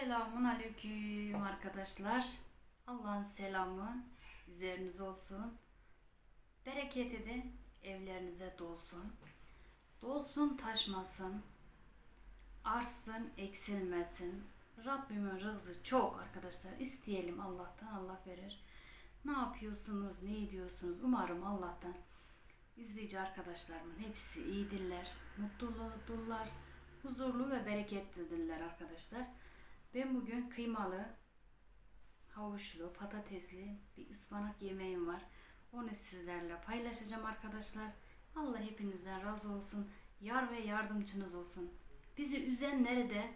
Selamun aleyküm arkadaşlar. Allah'ın selamı üzerinize olsun. Bereketi de evlerinize dolsun. Dolsun taşmasın. Artsın eksilmesin. Rabbimin rızı çok arkadaşlar. İsteyelim Allah'tan Allah verir. Ne yapıyorsunuz, ne ediyorsunuz? Umarım Allah'tan izleyici arkadaşlarımın hepsi iyidirler, mutludurlar, huzurlu ve bereketlidirler arkadaşlar. Ben bugün kıymalı, havuçlu, patatesli bir ıspanak yemeğim var. Onu sizlerle paylaşacağım arkadaşlar. Allah hepinizden razı olsun. Yar ve yardımcınız olsun. Bizi üzenleri de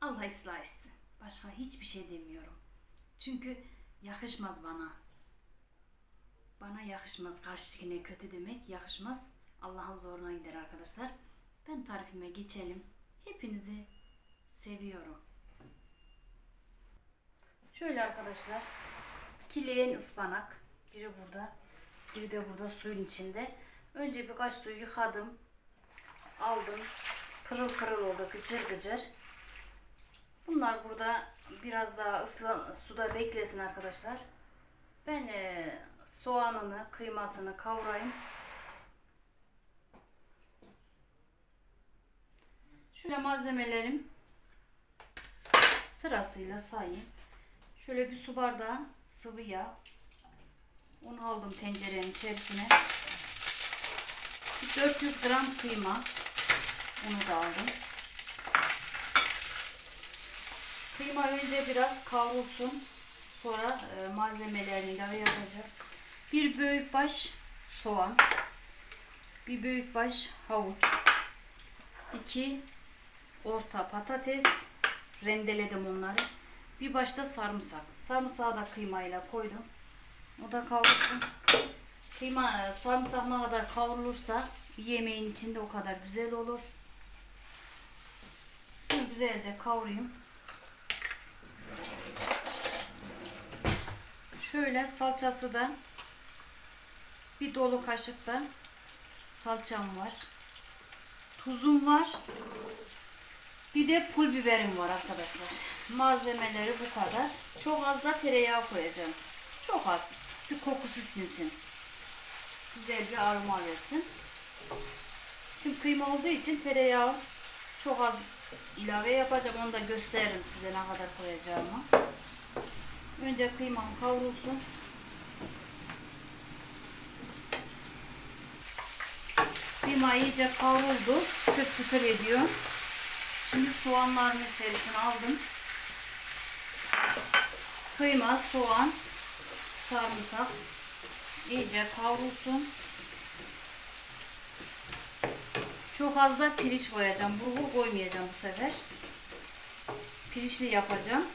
Allah ıslah etsin. Başka hiçbir şey demiyorum. Çünkü yakışmaz bana. Bana yakışmaz. Karşıdakine kötü demek yakışmaz. Allah'ın zoruna gider arkadaşlar. Ben tarifime geçelim. Hepinizi seviyorum. Şöyle arkadaşlar. Kileyen ıspanak. Biri burada. Biri de burada suyun içinde. Önce birkaç suyu yıkadım. Aldım. Pırıl pırıl oldu. Gıcır gıcır. Bunlar burada biraz daha ısla, suda beklesin arkadaşlar. Ben eee, soğanını, kıymasını kavurayım. Şöyle malzemelerim sırasıyla sayayım. Şöyle bir su bardağı sıvı yağ. Onu aldım tencerenin içerisine. 400 gram kıyma. Onu da aldım. Kıyma önce biraz kavrulsun. Sonra e, malzemelerini ilave yapacağım. Bir büyük baş soğan. Bir büyük baş havuç. 2 orta patates. Rendeledim onları. Bir başta sarımsak. Sarımsağı da kıymayla koydum. O da kavrulsun. Kıyma e, sarımsak ne kadar kavrulursa yemeğin içinde o kadar güzel olur. Şimdi güzelce kavurayım. Şöyle salçası da bir dolu kaşık da salçam var. Tuzum var. Bir de pul biberim var arkadaşlar. Malzemeleri bu kadar. Çok az da tereyağı koyacağım. Çok az. Bir kokusu sinsin. Güzel bir aroma versin. Şimdi kıyma olduğu için tereyağı çok az ilave yapacağım. Onu da gösteririm size ne kadar koyacağımı. Önce kıymam kavrulsun. Kıyma iyice kavruldu. Çıtır çıtır ediyor. Şimdi soğanların içerisine aldım. Kıyma, soğan, sarımsak iyice kavrulsun. Çok az da pirinç koyacağım. Bulgur koymayacağım bu sefer. Pirinçli yapacağım.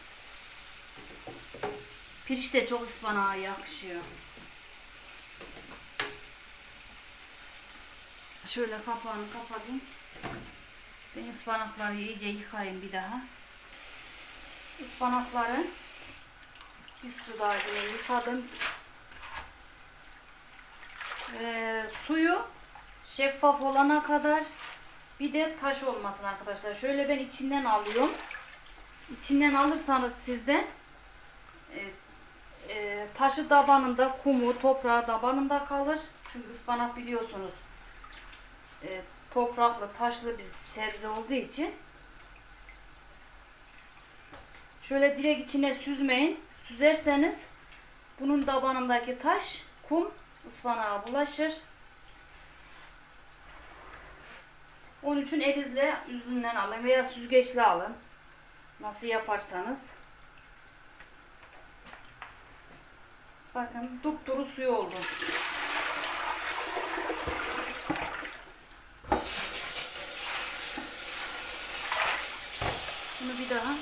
Pirinç de çok ıspanağa yakışıyor. Şöyle kapağını kapatayım. Ben ıspanakları iyice yıkayayım bir daha. Ispanakları bir su daha yine yıkadım. Ee, suyu şeffaf olana kadar bir de taş olmasın arkadaşlar. Şöyle ben içinden alıyorum. İçinden alırsanız sizde e, e, taşı tabanında, kumu, toprağı tabanında kalır. Çünkü ıspanak biliyorsunuz e, topraklı, taşlı bir sebze olduğu için şöyle direkt içine süzmeyin. Süzerseniz bunun tabanındaki taş, kum ıspanağa bulaşır. Onun için elinizle yüzünden alın veya süzgeçle alın. Nasıl yaparsanız. Bakın dupduru suyu oldu. Bunu bir daha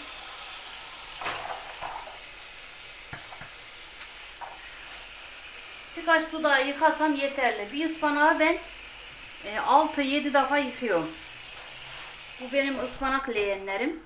birkaç su daha yıkasam yeterli. Bir ıspanağı ben 6-7 defa yıkıyorum. Bu benim ıspanak leğenlerim.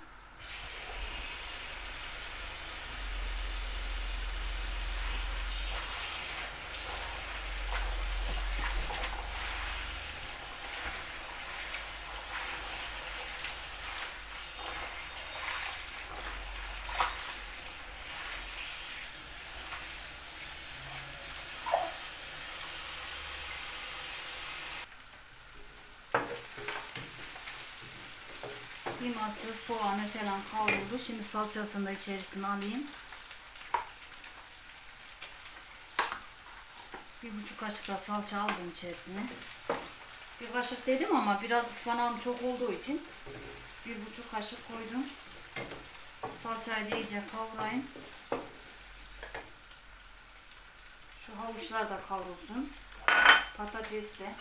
Kıyması, soğanı falan kavruldu. Şimdi salçasını da içerisine alayım. Bir buçuk kaşık da salça aldım içerisine. Bir kaşık dedim ama biraz ıspanağım çok olduğu için bir buçuk kaşık koydum. Salçayı da iyice kavurayım. Şu havuçlar da kavrulsun. Patates de.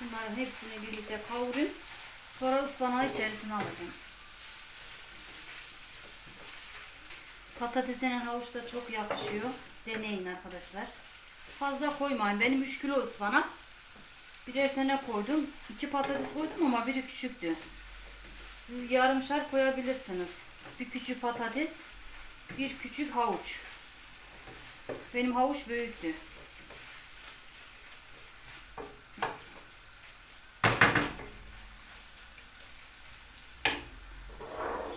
Bunların hepsini birlikte kavurayım. Sonra ıspanağı içerisine alacağım. Patatesine havuç da çok yakışıyor. Deneyin arkadaşlar. Fazla koymayın. Benim 3 kilo ıspanak. Birer tane koydum. 2 patates koydum ama biri küçüktü. Siz yarımşar koyabilirsiniz. Bir küçük patates, bir küçük havuç. Benim havuç büyüktü.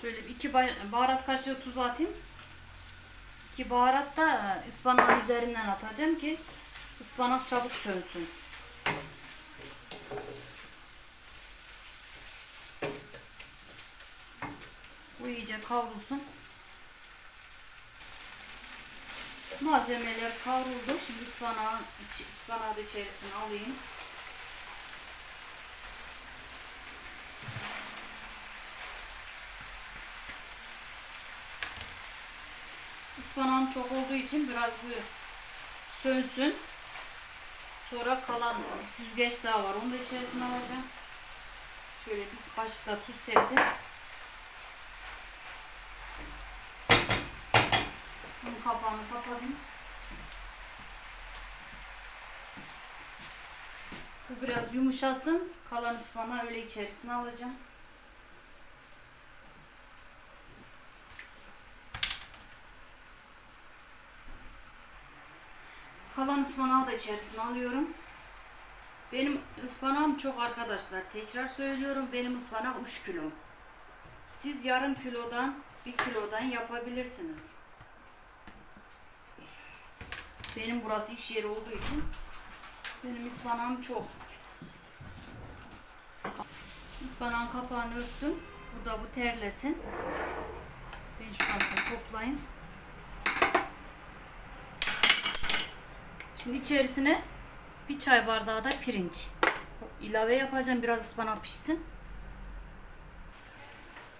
Şöyle bir iki ba- baharat kaşığı tuz atayım. İki baharat da e, ıspanağın üzerinden atacağım ki ıspanak çabuk sönsün. Bu iyice kavrulsun. Malzemeler kavruldu. Şimdi ıspanağı, ıspanağı da içerisine alayım. Çok olduğu için biraz bu sönsün. Sonra kalan bir süzgeç daha var. Onu da içerisine alacağım. Şöyle bir kaşık da tuz serptim. Bunun kapağını kapatayım. Bu biraz yumuşasın. Kalan ıspanağı öyle içerisine alacağım. Kalan ıspanağı da içerisine alıyorum. Benim ıspanağım çok arkadaşlar. Tekrar söylüyorum. Benim ıspanak 3 kilo. Siz yarım kilodan, bir kilodan yapabilirsiniz. Benim burası iş yeri olduğu için benim ıspanağım çok. Ispanağın kapağını örttüm. Burada bu terlesin. Ben şu toplayayım. Şimdi içerisine bir çay bardağı da pirinç ilave yapacağım. Biraz ıspanak pişsin.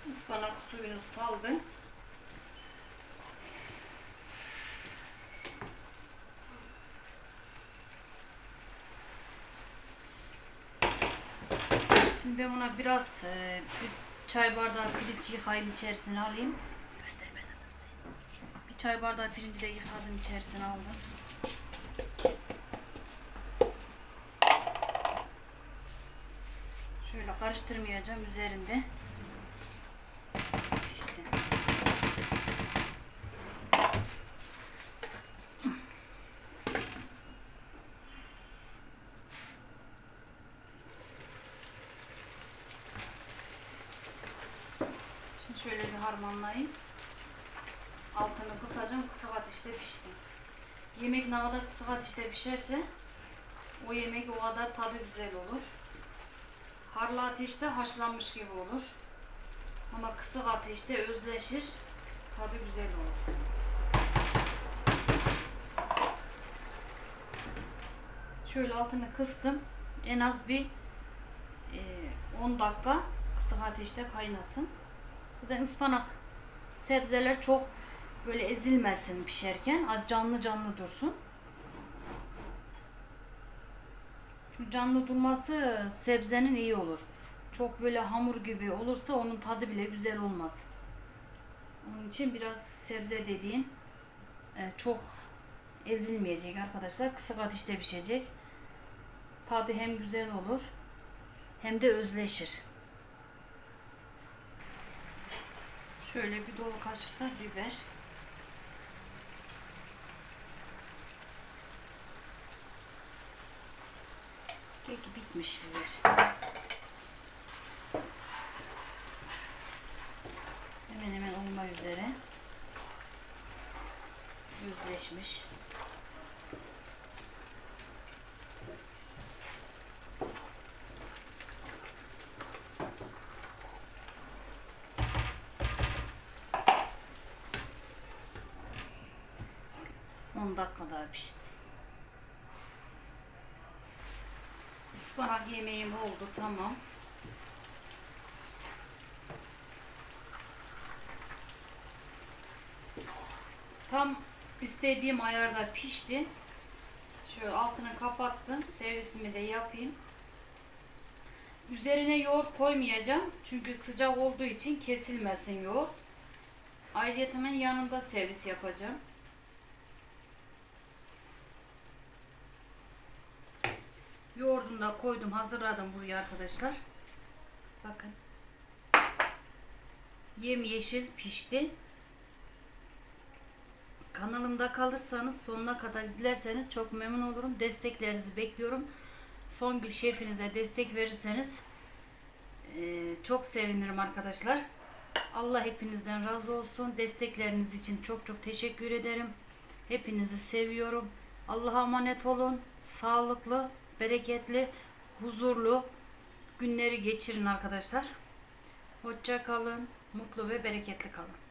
Ispanak suyunu saldı. Şimdi ben buna biraz e, bir çay bardağı pirinç yıkayayım içerisine alayım. Göstermedim size. Bir çay bardağı pirinci de yıkadım içerisine aldım. Şöyle karıştırmayacağım üzerinde. Pişsin. Şimdi şöyle bir harmanlayayım. Altını kısacağım kısık ateşte pişsin. Yemek ne kadar kısık ateşte pişerse o yemek o kadar tadı güzel olur. Harlı ateşte haşlanmış gibi olur. Ama kısık ateşte özleşir. Tadı güzel olur. Şöyle altını kıstım. En az bir e, 10 dakika kısık ateşte kaynasın. Zaten ıspanak sebzeler çok böyle ezilmesin pişerken. Canlı canlı dursun. Şu canlı durması sebzenin iyi olur. Çok böyle hamur gibi olursa onun tadı bile güzel olmaz. Onun için biraz sebze dediğin e, çok ezilmeyecek arkadaşlar. Kısık ateşte pişecek. Tadı hem güzel olur hem de özleşir. Şöyle bir dolu kaşık da biber. bitmiş biber. Hemen hemen olma üzere. Yüzleşmiş. dakika dakikada pişti. Ispanak yemeğim oldu tamam. Tam istediğim ayarda pişti. Şöyle altını kapattım. Servisimi de yapayım. Üzerine yoğurt koymayacağım. Çünkü sıcak olduğu için kesilmesin yoğurt. Ayrıca yanında servis yapacağım. Da koydum, hazırladım buraya arkadaşlar. Bakın. Yem yeşil pişti. Kanalımda kalırsanız sonuna kadar izlerseniz çok memnun olurum. Desteklerinizi bekliyorum. Songül şefinize destek verirseniz eee, çok sevinirim arkadaşlar. Allah hepinizden razı olsun. Destekleriniz için çok çok teşekkür ederim. Hepinizi seviyorum. Allah'a emanet olun. Sağlıklı, bereketli, huzurlu günleri geçirin arkadaşlar. Hoşça kalın. Mutlu ve bereketli kalın.